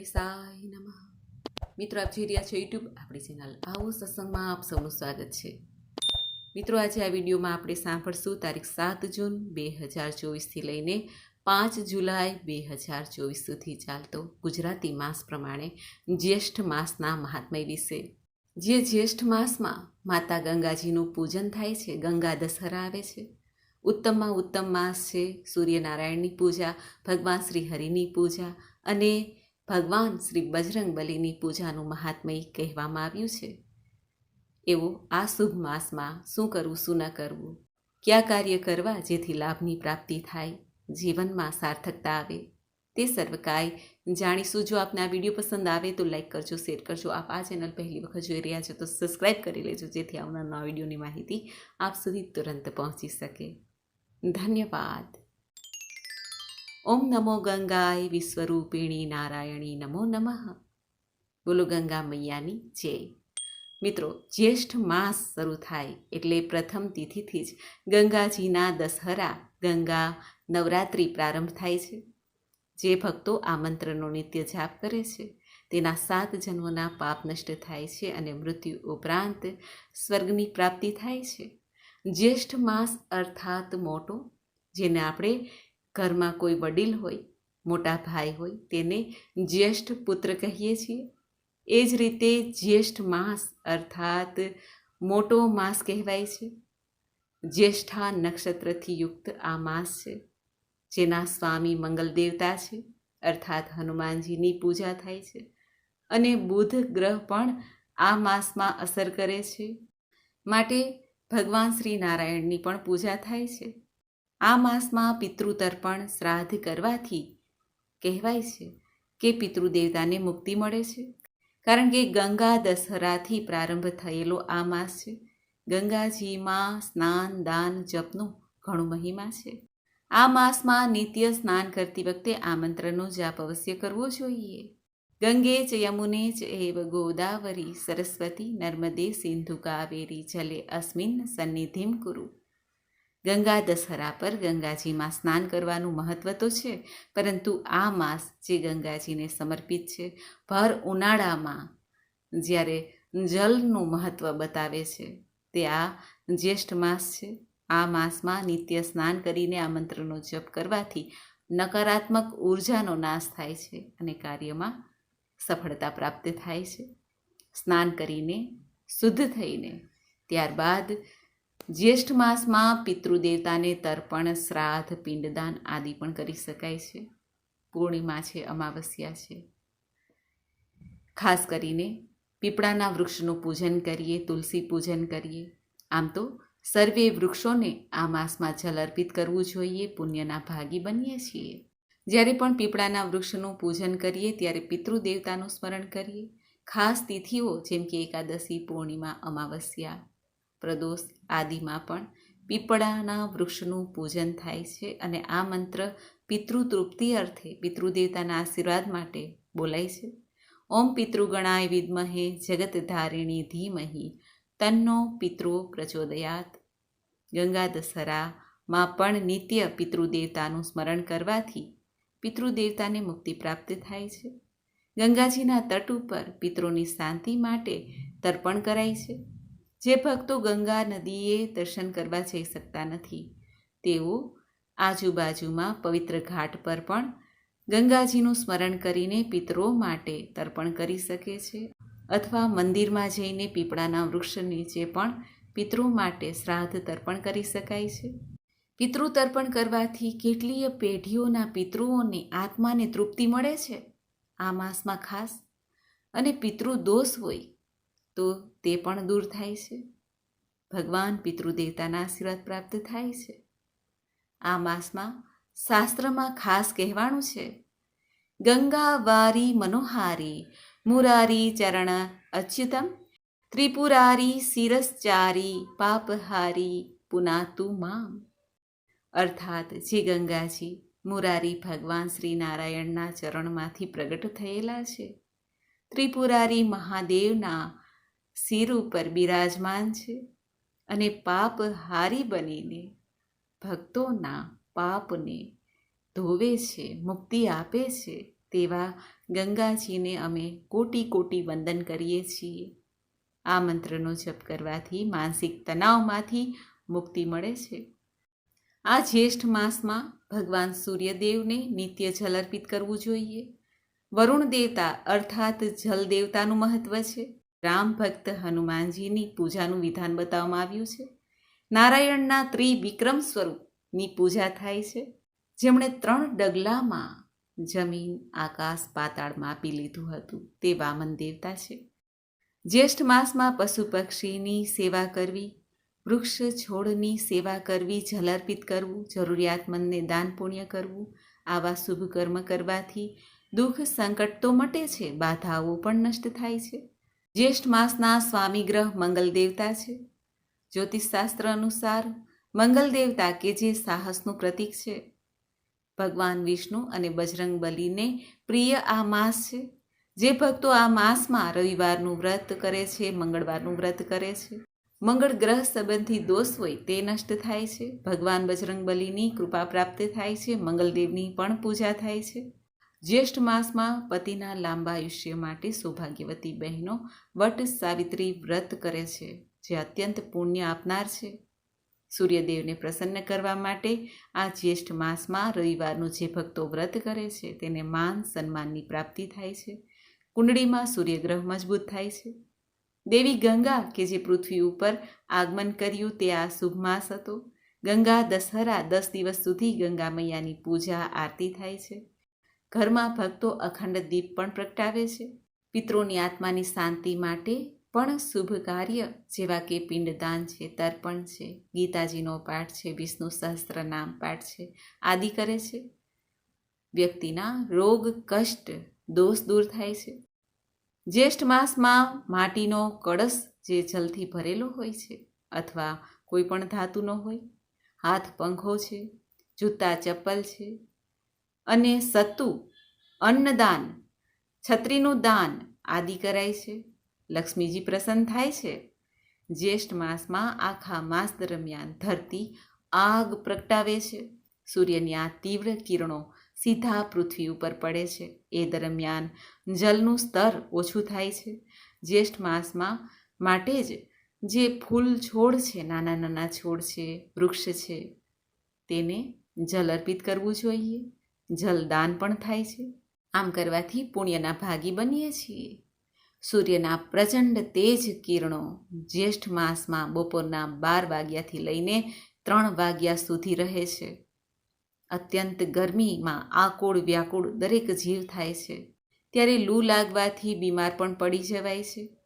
ગણેશાય નમઃ. મિત્રો, આપ જોઈ રહ્યા છો યુટ્યુબ આપણી ચેનલ આવો સત્સંગમાં આપ સૌનું સ્વાગત છે. મિત્રો, આજે આ વિડીયોમાં આપણે સાંભળશું તારીખ સાત જૂન બે હજાર ચોવીસથી લઈને પાંચ જુલાઈ બે હજાર ચોવીસ સુધી ચાલતો ગુજરાતી માસ પ્રમાણે જ્યેષ્ઠ માસના મહાત્મય વિશે જે જ્યેષ્ઠ માસમાં માતા ગંગાજીનું પૂજન થાય છે, ગંગા દશહરા આવે છે. ઉત્તમમાં ઉત્તમ માસ છે, સૂર્યનારાયણની પૂજા, ભગવાન શ્રી હરિની પૂજા અને ભગવાન શ્રી બજરંગ બલીની પૂજાનું મહાત્મય કહેવામાં આવ્યું છે. એવો આ શુભ માસમાં શું કરવું, શું ન કરવું? કયા કાર્ય કરવા જેથી લાભની પ્રાપ્તિ થાય? જીવનમાં સાર્થકતા આવે? તે સર્વ કાંઈ જાણીશું. જો આપને આ વીડિયો પસંદ આવે તો લાઈક કરજો, શેર કરજો. આપ આ ચેનલ પહેલી વખત જોઈ રહ્યા છો તો સબસ્ક્રાઈબ કરી લેજો, જેથી આવનાર નવા વિડીયોની માહિતી આપ સુધી તુરંત પહોંચી શકે. ધન્યવાદ. ઓમ નમો ગંગાય વિશ્વરૂપિણી નારાયણી નમો નમઃ. બોલો ગંગા મૈયાની જય. મિત્રો, જ્યેષ્ઠ માસ શરૂ થાય એટલે પ્રથમ તિથિથી જ ગંગાજીના દશહરા, ગંગા નવરાત્રિ પ્રારંભ થાય છે. જે ભક્તો આ મંત્રનો નિત્ય જાપ કરે છે, તેના સાત જન્મોના પાપ નષ્ટ થાય છે અને મૃત્યુ ઉપરાંત સ્વર્ગની પ્રાપ્તિ થાય છે. જ્યેષ્ઠ માસ અર્થાત મોટો, જેને આપણે ઘરમાં કોઈ વડીલ હોય, મોટા ભાઈ હોય, તેને જ્યેષ્ઠ પુત્ર કહીએ છીએ. એ જ રીતે જ્યેષ્ઠ માસ અર્થાત મોટો માસ કહેવાય છે. જ્યેષ્ઠા નક્ષત્રથી યુક્ત આ માસ છે, જેના સ્વામી મંગલ દેવતા છે, અર્થાત હનુમાનજીની પૂજા થાય છે. અને બુધ ગ્રહ પણ આ માસમાં અસર કરે છે. માટે ભગવાન શ્રી નારાયણની પણ પૂજા થાય છે. આ માસમાં પિતૃતર્પણ શ્રાદ્ધ કરવાથી કહેવાય છે કે પિતૃદેવતાને મુક્તિ મળે છે. કારણ કે ગંગા દશહરાથી પ્રારંભ થયેલો આ માસ છે. ગંગાજીમાં સ્નાન, દાન, જપનો ઘણો મહિમા છે. આ માસમાં નિત્ય સ્નાન કરતી વખતે આ મંત્રનો જાપ અવશ્ય કરવો જોઈએ. ગંગે ચ યમુને ચ એવ ગોદાવરી, સરસ્વતી, નર્મદે સિંધુ કાવેરી, જલે અસ્મિન સન્નિધિમ કુરુ. ગંગા દશહરા પર ગંગાજીમાં સ્નાન કરવાનું મહત્વ તો છે, પરંતુ આ માસ જે ગંગાજીને સમર્પિત છે, ભર ઉનાળામાં જ્યારે જલનું મહત્વ બતાવે છે, તે આ જ્યેષ્ઠ માસ છે. આ માસમાં નિત્ય સ્નાન કરીને આ મંત્રનો જપ કરવાથી નકારાત્મક ઉર્જાનો નાશ થાય છે અને કાર્યમાં સફળતા પ્રાપ્ત થાય છે. સ્નાન કરીને, શુદ્ધ થઈને, ત્યારબાદ જ્યેષ્ઠ માસમાં પિતૃદેવતાને તર્પણ, શ્રાદ્ધ, પિંડદાન આદિ પણ કરી શકાય છે. પૂર્ણિમા છે, અમાવસ્યા છે. ખાસ કરીને પીપળાના વૃક્ષનું પૂજન કરીએ, તુલસી પૂજન કરીએ. આમ તો સર્વે વૃક્ષોને આ માસમાં જલ અર્પિત કરવું જોઈએ, પુણ્યના ભાગી બનીએ છીએ. જ્યારે પણ પીપળાના વૃક્ષનું પૂજન કરીએ, ત્યારે પિતૃદેવતાનું સ્મરણ કરીએ. ખાસ તિથિઓ જેમ કે એકાદશી, પૂર્ણિમા, અમાવસ્યા પ્રદોષ આદિમાં પણ પીપળાના વૃક્ષનું પૂજન થાય છે અને આ મંત્ર પિતૃતૃપ્તિ અર્થે પિતૃદેવતાના આશીર્વાદ માટે બોલાય છે. ઓમ પિતૃગણાય વિદ્મહે જગતધારિણી ધીમહી, તન્નો પિતૃ પ્રચોદયાત. ગંગા દશરામાં પણ નિત્ય પિતૃદેવતાનું સ્મરણ કરવાથી પિતૃદેવતાને મુક્તિ પ્રાપ્ત થાય છે. ગંગાજીના તટ ઉપર પિતૃની શાંતિ માટે તર્પણ કરાય છે. જે ભક્તો ગંગા નદીએ દર્શન કરવા જઈ શકતા નથી, તેઓ આજુબાજુમાં પવિત્ર ઘાટ પર પણ ગંગાજીનું સ્મરણ કરીને પિતરો માટે તર્પણ કરી શકે છે અથવા મંદિરમાં જઈને પીપળાના વૃક્ષ નીચે પણ પિતૃ માટે શ્રાદ્ધ તર્પણ કરી શકાય છે. પિતૃ તર્પણ કરવાથી કેટલીય પેઢીઓના પિતૃઓને આત્માને તૃપ્તિ મળે છે? આ માસમાં ખાસ અને પિતૃ દોષ હોય તો તે પણ દૂર થાય છે. ભગવાન પિતૃદેવતાના આશીર્વાદ પ્રાપ્ત થાય છે. આ માસમાં શાસ્ત્રમાં ખાસ કહેવાનું છે. ગંગા વારી મનોહારી મુરારી ચરણ અચ્યુતમ ત્રિપુરારી શિરસચારી પાપહારી પુનાતુ મામ. અર્થાત જે ગંગાજી, મુરારી ભગવાન શ્રી નારાયણના ચરણમાંથી પ્રગટ થયેલા છે. ત્રિપુરારી મહાદેવના શિર ઉપર બિરાજમાન છે અને પાપ હારી બનીને ભક્તોના પાપને ધોવે છે, મુક્તિ આપે છે તેવા ગંગાજીને અમે કોટી કોટી વંદન કરીએ છીએ. આ મંત્રનો જપ કરવાથી માનસિક તણાવમાંથી મુક્તિ મળે છે. આ જ્યેષ્ઠ માસમાં ભગવાન સૂર્યદેવને નિત્ય જલ અર્પિત કરવું જોઈએ. વરુણ દેવતા અર્થાત જલ દેવતાનું મહત્વ છે. રામ ભક્ત હનુમાનજીની પૂજાનું વિધાન બતાવવામાં આવ્યું છે. નારાયણના ત્રિવિક્રમ સ્વરૂપની પૂજા થાય છે. જેમણે ત્રણ ડગલામાં જમીન, આકાશ, પાતાળ માપી લીધું હતું તે વામન દેવતા છે. જ્યેષ્ઠ માસમાં પશુ પક્ષીની સેવા કરવી, વૃક્ષ છોડની સેવા કરવી, જલ અર્પિત કરવું, જરૂરિયાતમંદને દાન પુણ્ય કરવું, આવા શુભ કર્મ કરવાથી દુઃખ સંકટ તો મટે છે, બાધાઓ પણ નષ્ટ થાય છે. જ્યેષ્ઠ માસના સ્વામી ગ્રહ મંગલ દેવતા છે. જ્યોતિષશાસ્ત્ર અનુસાર મંગલ દેવતા કે જે સાહસનું પ્રતીક છે. ભગવાન વિષ્ણુ અને બજરંગ બલીને પ્રિય આ માસ છે. જે ભક્તો આ માસમાં રવિવારનું વ્રત કરે છે, મંગળવારનું વ્રત કરે છે. મંગળ ગ્રહ સંબંધી દોષ હોય તે નષ્ટ થાય છે. ભગવાન બજરંગ બલીની કૃપા પ્રાપ્ત થાય છે. મંગલદેવની પણ પૂજા થાય છે. જ્યેષ્ઠ માસમાં પતિના લાંબા આયુષ્ય માટે સૌભાગ્યવતી બહેનો વટ સાવિત્રી વ્રત કરે છે, જે અત્યંત પુણ્ય આપનાર છે. સૂર્યદેવને પ્રસન્ન કરવા માટે આ જ્યેષ્ઠ માસમાં રવિવારનું જે ભક્તો વ્રત કરે છે, તેને માન સન્માનની પ્રાપ્તિ થાય છે. કુંડળીમાં સૂર્યગ્રહ મજબૂત થાય છે. દેવી ગંગા, કે જે પૃથ્વી ઉપર આગમન કર્યું તે આ શુભ માસ હતો. ગંગા દશહરા દસ દિવસ સુધી ગંગા મૈયાની પૂજા આરતી થાય છે. ઘરમાં ભક્તો અખંડ દીપ પણ પ્રગટાવે છે. પિતૃની આત્માની શાંતિ માટે પણ શુભ કાર્ય જેવા કે પિંડદાન છે, તર્પણ છે, ગીતાજીનો પાઠ છે, વિષ્ણુ સહસ્ત્ર નામ પાઠ છે, આદિ કરે છે. વ્યક્તિના રોગ, કષ્ટ, દોષ દૂર થાય છે. જ્યેષ્ઠ માસમાં માટીનો કળશ જે જલથી ભરેલો હોય છે અથવા કોઈ પણ ધાતુનો હોય. હાથ પંખો છે, જૂતા ચપ્પલ છે અને સત્તુ, અન્નદાન, છત્રીનું દાન આદિ કરાય છે. લક્ષ્મીજી પ્રસન્ન થાય છે. જ્યેષ્ઠ માસમાં આખા માસ દરમિયાન ધરતી આગ પ્રગટાવે છે. સૂર્યની આ તીવ્ર કિરણો સીધા પૃથ્વી ઉપર પડે છે. એ દરમિયાન જલનું સ્તર ઓછું થાય છે. જ્યેષ્ઠ માસમાં માટે જ જે ફૂલ છોડ છે, નાના નાના છોડ છે, વૃક્ષ છે, તેને જલ અર્પિત કરવું જોઈએ. જલદાન પણ થાય છે. આમ કરવાથી પુણ્યના ભાગી બનીએ છીએ. સૂર્યના પ્રચંડ તેજ કિરણો જ્યેષ્ઠ માસમાં બપોરના બાર વાગ્યાથી લઈને ત્રણ વાગ્યા સુધી રહે છે. અત્યંત ગરમીમાં આકુળ વ્યાકુળ દરેક જીવ થાય છે. ત્યારે લૂ લાગવાથી બીમાર પણ પડી જવાય છે.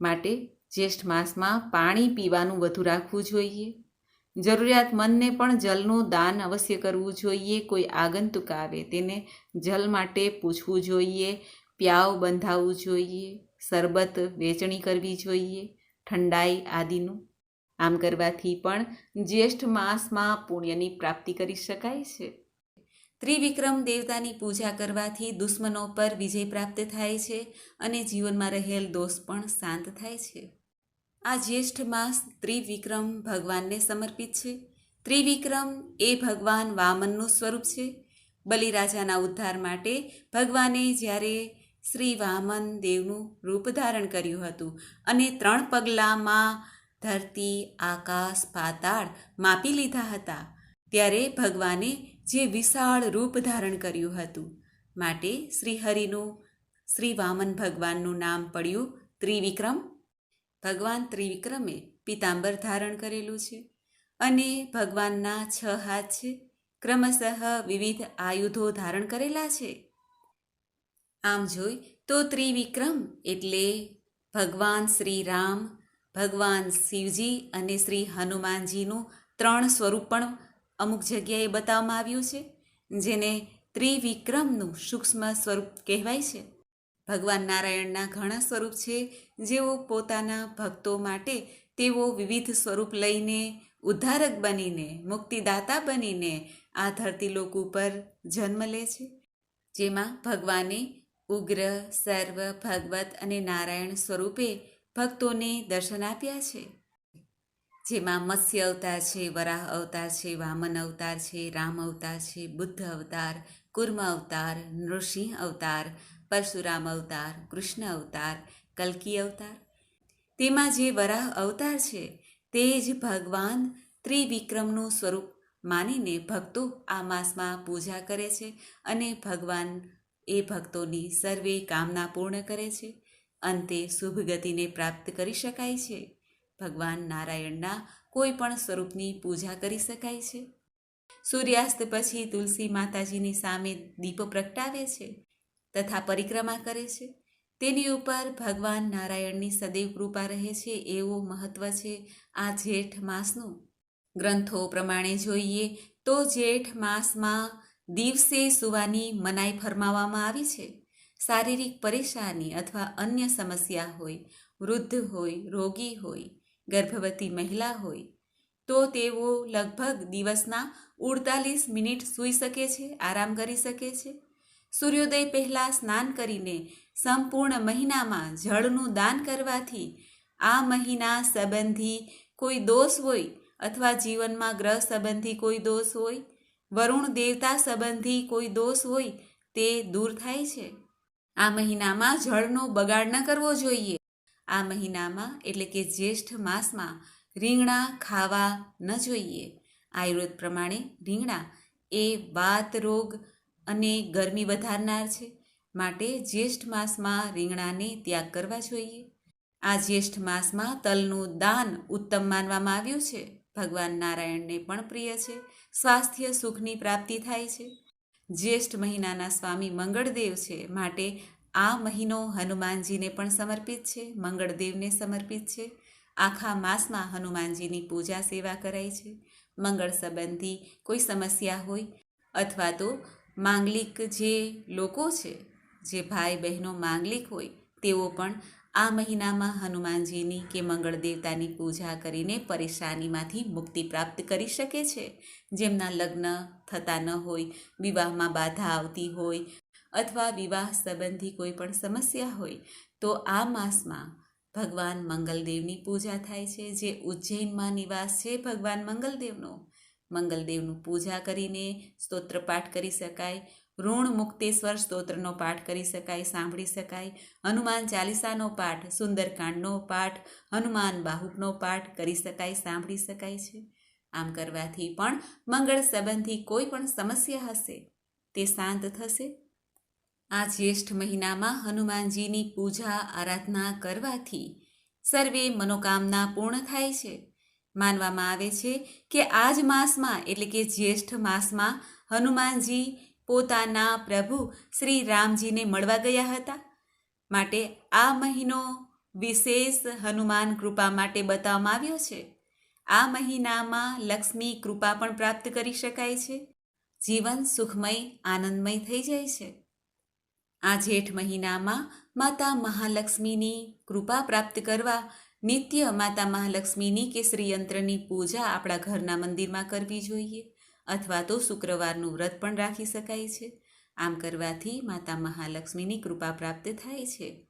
માટે જ્યેષ્ઠ માસમાં પાણી પીવાનું વધુ રાખવું જોઈએ. જરૂરિયાતમંદને પણ જલનું દાન અવશ્ય કરવું જોઈએ. કોઈ આગંતુક આવે તેને જલ માટે પૂછવું જોઈએ. પ્યાવ બંધાવવું જોઈએ. શરબત વેચણી કરવી જોઈએ. ઠંડાઈ આદિનું. આમ કરવાથી પણ જ્યેષ્ઠ માસમાં પુણ્યની પ્રાપ્તિ કરી શકાય છે. ત્રિવિક્રમ દેવતાની પૂજા કરવાથી દુશ્મનો પર વિજય પ્રાપ્ત થાય છે અને જીવનમાં રહેલ દોષ પણ શાંત થાય છે. આ જ્યેષ્ઠ માસ ત્રિવિક્રમ ભગવાનને સમર્પિત છે. ત્રિવિક્રમ એ ભગવાન વામનનું સ્વરૂપ છે. બલિરાજાના ઉદ્ધાર માટે ભગવાને જ્યારે શ્રી વામન દેવનું રૂપ ધારણ કર્યું હતું અને ત્રણ પગલામાં ધરતી, આકાશ, પાતાળ માપી લીધા હતા, ત્યારે ભગવાને જે વિશાળ રૂપ ધારણ કર્યું હતું માટે શ્રી હરિનું શ્રી વામન ભગવાનનું નામ પડ્યું ત્રિવિક્રમ. ભગવાન ત્રિવિક્રમે પિતાંબર ધારણ કરેલું છે અને ભગવાનના છ હાથ છે. ક્રમશઃ વિવિધ આયુધો ધારણ કરેલા છે. આમ જોઈ તો ત્રિવિક્રમ એટલે ભગવાન શ્રી રામ ભગવાન શિવજી અને શ્રી હનુમાનજીનું ત્રણ સ્વરૂપ પણ અમુક જગ્યાએ બતાવવામાં આવ્યું છે, જેને ત્રિવિક્રમનું સૂક્ષ્મ સ્વરૂપ કહેવાય છે. ભગવાન નારાયણના ઘણા સ્વરૂપ છે. જેઓ પોતાના ભક્તો માટે તેઓ વિવિધ સ્વરૂપ લઈને ઉદ્ધારક બનીને, મુક્તિદાતા બનીને આ ધરતી લોક ઉપર જન્મ લે છે. જેમાં ભગવાને ઉગ્ર, સર્વ, ભગવત અને નારાયણ સ્વરૂપે ભક્તોને દર્શન આપ્યા છે. જેમાં મત્સ્ય અવતાર છે, વરાહ અવતાર છે, વામન અવતાર છે, રામ અવતાર છે, બુદ્ધ અવતાર કુર્મ અવતાર, નૃસિંહ અવતાર, પરશુરામ અવતાર, કૃષ્ણ અવતાર, કલ્કી અવતાર. તેમાં જે વરાહ અવતાર છે, તે જ ભગવાન ત્રિવિક્રમનું સ્વરૂપ માનીને ભક્તો આ માસમાં પૂજા કરે છે અને ભગવાન એ ભક્તોની સર્વે કામના પૂર્ણ કરે છે. અંતે શુભ ગતિને પ્રાપ્ત કરી શકાય છે. ભગવાન નારાયણના કોઈ પણ સ્વરૂપની પૂજા કરી શકાય છે. સૂર્યાસ્ત પછી તુલસી માતાજીની સામે દીપો પ્રગટાવે છે, તથા પરિક્રમા કરે છે. તેની ઉપર ભગવાન નારાયણની સદૈવ કૃપા રહે છે એવું મહત્વ છે આ જેઠ માસનું. ગ્રંથો પ્રમાણે જોઈએ તો જેઠ માસમાં દિવસે સુવાની મનાઈ ફરમાવવામાં આવી છે. શારીરિક પરેશાની અથવા અન્ય સમસ્યા હોય, વૃદ્ધ હોય, રોગી હોય, ગર્ભવતી મહિલા હોય, તો તેઓ લગભગ દિવસના ઉડતાલીસ મિનિટ સૂઈ શકે છે, આરામ કરી શકે છે. સૂર્યોદય પહેલાં સ્નાન કરીને સંપૂર્ણ મહિનામાં જળનું દાન કરવાથી આ મહિના સંબંધી કોઈ દોષ હોય અથવા જીવનમાં ગ્રહ સંબંધી કોઈ દોષ હોય, વરુણ દેવતા સંબંધી કોઈ દોષ હોય તે દૂર થાય છે. આ મહિનામાં જળનો બગાડ ન કરવો જોઈએ. આ મહિનામાં એટલે કે જ્યેષ્ઠ માસમાં રીંગણા ખાવા ન જોઈએ. આયુર્વેદ પ્રમાણે રીંગણા એ વાત, રોગ અને ગરમી વધારનાર છે. માટે જ્યેષ્ઠ માસમાં રીંગણાને ત્યાગ કરવા જોઈએ. આ જ્યેષ્ઠ માસમાં તલનું દાન ઉત્તમ માનવામાં આવ્યું છે. ભગવાન નારાયણને પણ પ્રિય છે. સ્વાસ્થ્ય સુખની પ્રાપ્તિ થાય છે. જ્યેષ્ઠ મહિનાના સ્વામી મંગળદેવ છે. માટે આ મહિનો હનુમાનજીને પણ સમર્પિત છે. મંગળદેવને સમર્પિત છે. આખા માસમાં હનુમાનજીની પૂજા સેવા કરાય છે. મંગળ સંબંધી કોઈ સમસ્યા હોય અથવા તો માંગલિક જે લોકો છે, જે ભાઈ બહેનો માંગલિક હોય, તેઓ પણ આ મહિનામાં હનુમાનજીની કે મંગળ દેવતાની પૂજા કરીને પરેશાનીમાંથી મુક્તિ પ્રાપ્ત કરી શકે છે. જેમના લગ્ન થતા ન હોય, વિવાહમાં બાધા આવતી હોય અથવા વિવાહ સંબંધી કોઈ પણ સમસ્યા હોય, તો આ માસમાં ભગવાન મંગલદેવની પૂજા થાય છે, જે ઉજ્જૈનમાં નિવાસ છે ભગવાન મંગલદેવનો. મંગલદેવનું પૂજા કરીને સ્તોત્ર પાઠ કરી શકાય, ઋણ મુક્તેશ્વર સ્તોત્રનો પાઠ કરી શકાય, સાંભળી શકાય. હનુમાન ચાલીસાનો પાઠ, સુંદરકાંડનો પાઠ, હનુમાન બાહુકનો પાઠ કરી શકાય, સાંભળી શકાય છે. આમ કરવાથી પણ મંગળ સંબંધી કોઈ પણ સમસ્યા હશે, તે શાંત થશે. આ જ્યેષ્ઠ મહિનામાં હનુમાનજીની પૂજા, આરાધના કરવાથી સર્વે મનોકામના પૂર્ણ થાય છે. માનવામાં આવે છે કે આ જ માસમાં, એટલે કે જ્યેષ્ઠ માસમાં, હનુમાનજી પોતાના પ્રભુ શ્રી રામજીને મળવા ગયા હતા. માટે આ મહિનો વિશેષ હનુમાન કૃપા માટે બતાવવામાં આવ્યો છે. આ મહિનામાં લક્ષ્મી કૃપા પણ પ્રાપ્ત કરી શકાય છે. જીવન સુખમય, આનંદમય થઈ જાય છે. આ જેઠ મહિનામાં માતા મહાલક્ષ્મીની કૃપા પ્રાપ્ત કરવા નિત્ય માતા મહાલક્ષ્મીની કે શ્રીયંત્રની પૂજા આપણા ઘરના મંદિરમાં કરવી જોઈએ અથવા તો શુક્રવારનું વ્રત પણ રાખી શકાય છે. આમ કરવાથી માતા મહાલક્ષ્મીની કૃપા પ્રાપ્ત થાય છે.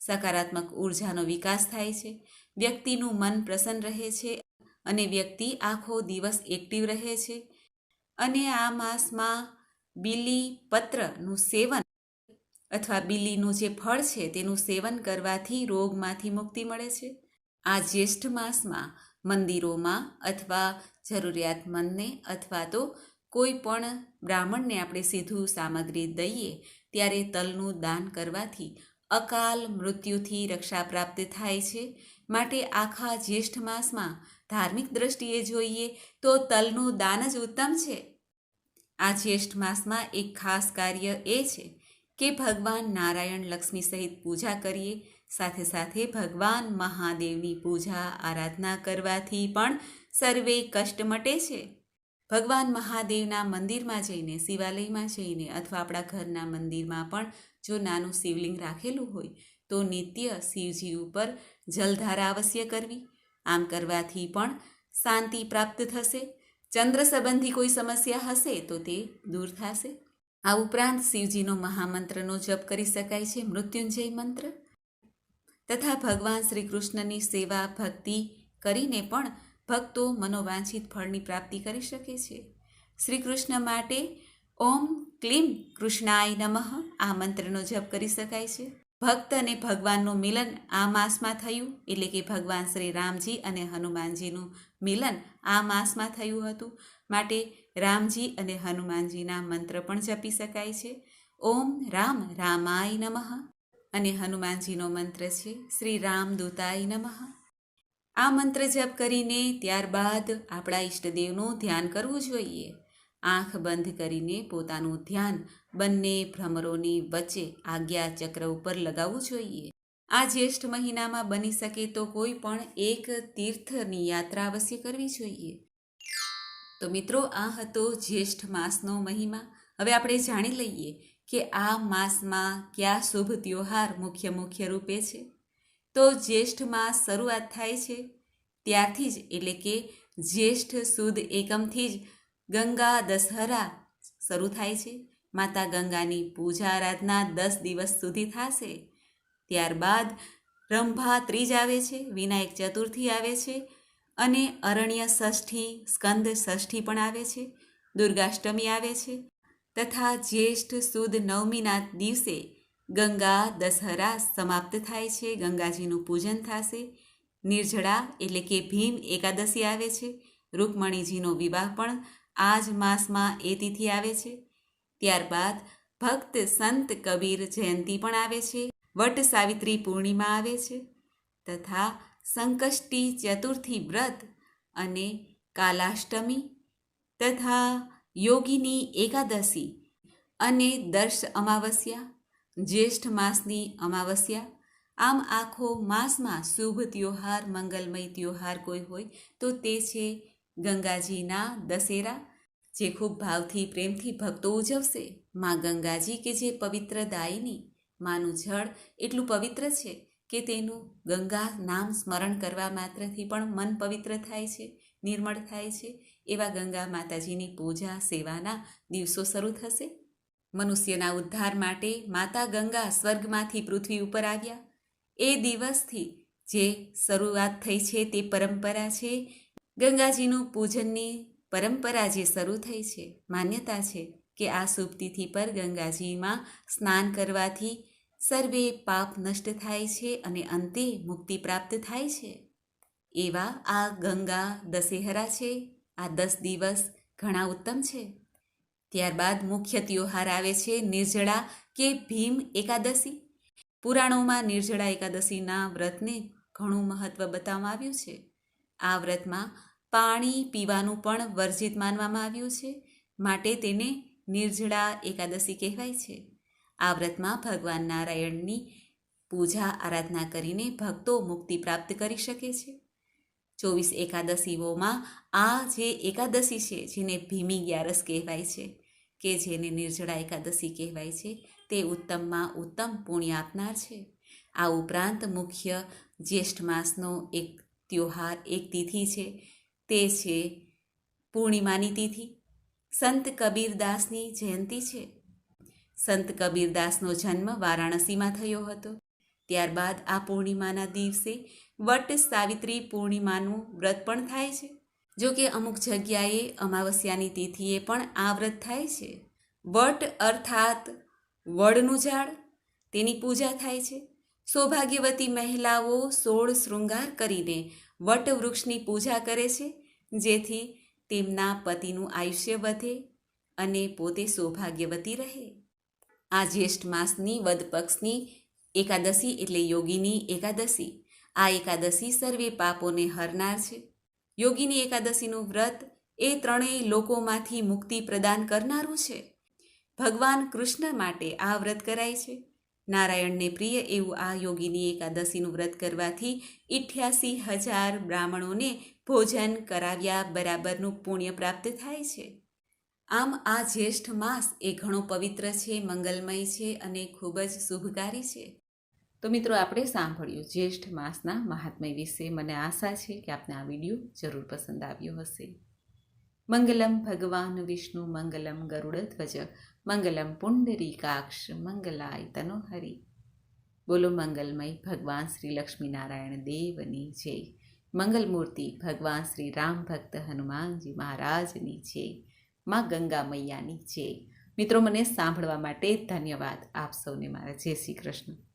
સકારાત્મક ઉર્જાનો વિકાસ થાય છે. વ્યક્તિનું મન પ્રસન્ન રહે છે અને વ્યક્તિ આખો દિવસ એક્ટિવ રહે છે. અને આ માસમાં બીલી પત્રનું સેવન અથવા બીલીનું જે ફળ છે તેનું સેવન કરવાથી રોગમાંથી મુક્તિ મળે છે. આ જ્યેષ્ઠ માસમાં મંદિરોમાં અથવા જરૂરિયાતમંદને અથવા તો કોઈ પણ બ્રાહ્મણને આપણે સીધું સામગ્રી દઈએ ત્યારે તલનું દાન કરવાથી અકાલ મૃત્યુથી રક્ષા પ્રાપ્ત થાય છે. માટે આખા જ્યેષ્ઠ માસમાં ધાર્મિક દ્રષ્ટિએ જોઈએ તો તલનું દાન જ ઉત્તમ છે. આ જ્યેષ્ઠ માસમાં એક ખાસ કાર્ય એ છે કે ભગવાન નારાયણ લક્ષ્મી સહિત પૂજા કરીએ. સાથે સાથે ભગવાન મહાદેવની પૂજા આરાધના કરવાથી પણ સર્વે કષ્ટ મટે છે. ભગવાન મહાદેવના મંદિરમાં જઈને, શિવાલયમાં જઈને અથવા આપણા ઘરના મંદિરમાં પણ જો નાનું શિવલિંગ રાખેલું હોય, તો નિત્ય શિવજી ઉપર જલધારા અવશ્ય કરવી. આમ કરવાથી પણ શાંતિ પ્રાપ્ત થશે. ચંદ્ર સંબંધી કોઈ સમસ્યા હશે તો તે દૂર થશે. આ ઉપરાંત શિવજીનો મહામંત્રનો જપ કરી શકાય છે, મૃત્યુંજય મંત્ર. તથા ભગવાન શ્રી કૃષ્ણની સેવા, ભક્તિ કરીને પણ ભક્તો મનોવાંછિત ફળની પ્રાપ્તિ કરી શકે છે. શ્રી કૃષ્ણ માટે ઓમ ક્લીમ કૃષ્ણાય નમઃ આ મંત્રનો જપ કરી શકાય છે. ભક્ત અને ભગવાનનું મિલન આ માસમાં થયું, એટલે કે ભગવાન શ્રી રામજી અને હનુમાનજીનું મિલન આ માસમાં થયું હતું. માટે રામજી અને હનુમાનજીના મંત્ર પણ જપી શકાય છે. ઓમ રામ રામાય નમઃ. અને હનુમાનજીનો મંત્ર છે, શ્રી રામદૂતાય નમઃ. આ મંત્ર જપ કરીને ત્યારબાદ આપણા ઈષ્ટદેવનું ધ્યાન કરવું જોઈએ. આંખ બંધ કરીને પોતાનું ધ્યાન બંને ભ્રમરોની વચ્ચે આજ્ઞા ચક્ર ઉપર લગાવવું જોઈએ. આ જ્યેષ્ઠ મહિનામાં બની શકે તો કોઈ પણ એક તીર્થની યાત્રા અવશ્ય કરવી જોઈએ. તો મિત્રો, આ હતો જ્યેષ્ઠ માસનો મહિમા. હવે આપણે જાણી લઈએ કે આ માસમાં કયા શુભ ત્યોહાર મુખ્ય મુખ્ય રૂપે છે. તો જ્યેષ્ઠ માસ શરૂઆત થાય છે ત્યારથી જ, એટલે કે જ્યેષ્ઠ સુદ એકમથી જ ગંગા દશહરા શરૂ થાય છે. માતા ગંગાની પૂજા આરાધના દસ દિવસ સુધી થશે. ત્યારબાદ રંભા ત્રીજ આવે છે, વિનાયક ચતુર્થી આવે છે અને અરણ્ય ષષ્ઠી, સ્કંદ ષષ્ઠી પણ આવે છે, દુર્ગાષ્ટમી આવે છે, તથા જ્યેષ્ઠ સુદ નવમીના દિવસે ગંગા, દશહરા સમાપ્ત થાય છે, ગંગાજીનું પૂજન થશે, નિર્જળા એટલે કે ભીમ એકાદશી આવે છે, રૂકમણીજીનો વિવાહ પણ આ જ માસમાં એ તિથિ આવે છે, ત્યારબાદ ભક્ત સંત કબીર જયંતી પણ આવે છે, વટ સાવિત્રી પૂર્ણિમા આવે છે, તથા સંકષ્ટી ચતુર્થી વ્રત અને કાલાષ્ટમી તથા યોગીની એકાદશી અને દર્શ અમાવસ્યા, જ્યેષ્ઠ માસની અમાવસ્યા. આમ આખો માસમાં શુભ ત્યોહાર, મંગલમય ત્યોહાર કોઈ હોય તો તે છે ગંગાજીના દશેરા, જે ખૂબ ભાવથી પ્રેમથી ભક્તો ઉજવશે. માં ગંગાજી કે જે પવિત્ર દાયની, માનું જળ એટલું પવિત્ર છે કે તેનું ગંગા નામ સ્મરણ કરવા માત્રથી પણ મન પવિત્ર થાય છે, નિર્મળ થાય છે? એવા ગંગા માતાજીની પૂજા, સેવાના દિવસો શરૂ થશે? મનુષ્યના ઉદ્ધાર માટે માતા ગંગા સ્વર્ગમાંથી પૃથ્વી ઉપર આવ્યા. એ દિવસથી જે શરૂઆત થઈ છે તે પરંપરા છે. ગંગાજીનું પૂજનની પરંપરા જે શરૂ થઈ છે, માન્યતા છે કે આ શુભતિથિ પર ગંગાજીમાં સ્નાન કરવાથી સર્વે પાપ નષ્ટ થાય છે અને અંતે મુક્તિ પ્રાપ્ત થાય છે. એવા આ ગંગા દશેહરા છે. આ દસ દિવસ ઘણા ઉત્તમ છે. ત્યારબાદ મુખ્ય ત્યોહાર આવે છે નિર્જળા કે ભીમ એકાદશી. પુરાણોમાં નિર્જળા એકાદશીના વ્રતને ઘણું મહત્ત્વ બતાવવામાં આવ્યું છે. આ વ્રતમાં પાણી પીવાનું પણ વર્જિત માનવામાં આવ્યું છે. માટે તેને નિર્જળા એકાદશી કહેવાય છે. આ વ્રતમાં ભગવાન નારાયણની પૂજા, આરાધના કરીને ભક્તો મુક્તિ પ્રાપ્ત કરી શકે છે. ચોવીસ એકાદશીઓમાં આ જે એકાદશી છે, જેને ભીમી ગ્યારસ કહેવાય છે, કે જેને નિર્જળા એકાદશી કહેવાય છે, તે ઉત્તમમાં ઉત્તમ પુણ્ય આપનાર છે. આ ઉપરાંત મુખ્ય જ્યેષ્ઠ માસનો એક ત્યોહાર, એક તિથિ છે, તે છે પૂર્ણિમાની તિથિ. સંત કબીરદાસની જયંતી છે. સંત કબીરદાસનો જન્મ વારાણસીમાં થયો હતો. ત્યારબાદ આ પૂર્ણિમાના દિવસે વટ સાવિત્રી પૂર્ણિમાનું વ્રત પણ થાય છે. જો કે અમુક જગ્યાએ અમાવસ્યાની તિથિએ પણ આ વ્રત થાય છે. વટ અર્થાત વડનું ઝાડ, તેની પૂજા થાય છે. સૌભાગ્યવતી મહિલાઓ સોળ શૃંગાર કરીને વટ વૃક્ષની પૂજા કરે છે, જેથી તેમના પતિનું આયુષ્ય વધે અને પોતે સૌભાગ્યવતી રહે. આ જ્યેષ્ઠ માસની વદ પક્ષની એકાદશી એટલે યોગીની એકાદશી. આ એકાદશી સર્વે પાપોને હરનાર છે. યોગીની એકાદશીનું વ્રત એ ત્રણેય લોકોમાંથી મુક્તિ પ્રદાન કરનારું છે. ભગવાન કૃષ્ણ માટે આ વ્રત કરાય છે. નારાયણને પ્રિય એવું આ યોગીની એકાદશીનું વ્રત કરવાથી ઇઠ્યાસી હજાર બ્રાહ્મણોને ભોજન કરાવ્યા બરાબરનું પુણ્ય પ્રાપ્ત થાય છે. આમ આ જ્યેષ્ઠ માસ એ ઘણો પવિત્ર છે, મંગલમય છે અને ખૂબ જ શુભકારી છે. તો મિત્રો, આપણે સાંભળ્યું જ્યેષ્ઠ માસના મહાત્મય વિશે. મને આશા છે કે આપને આ વીડિયો જરૂર પસંદ આવ્યો હશે. મંગલમ ભગવાન વિષ્ણુ, મંગલમ ગરુડધ્વજ મંગલમ પુંડરીકાક્ષ, મંગલાય તનોહરી. બોલો, મંગલમય ભગવાન શ્રી લક્ષ્મીનારાયણ દેવની જય. મંગલમૂર્તિ ભગવાન શ્રી રામ ભક્ત હનુમાનજી મહારાજની જય. માં ગંગા મૈયાની જય. મિત્રો, મને સાંભળવા માટે ધન્યવાદ. આપ સૌને મારા. જય શ્રી કૃષ્ણ.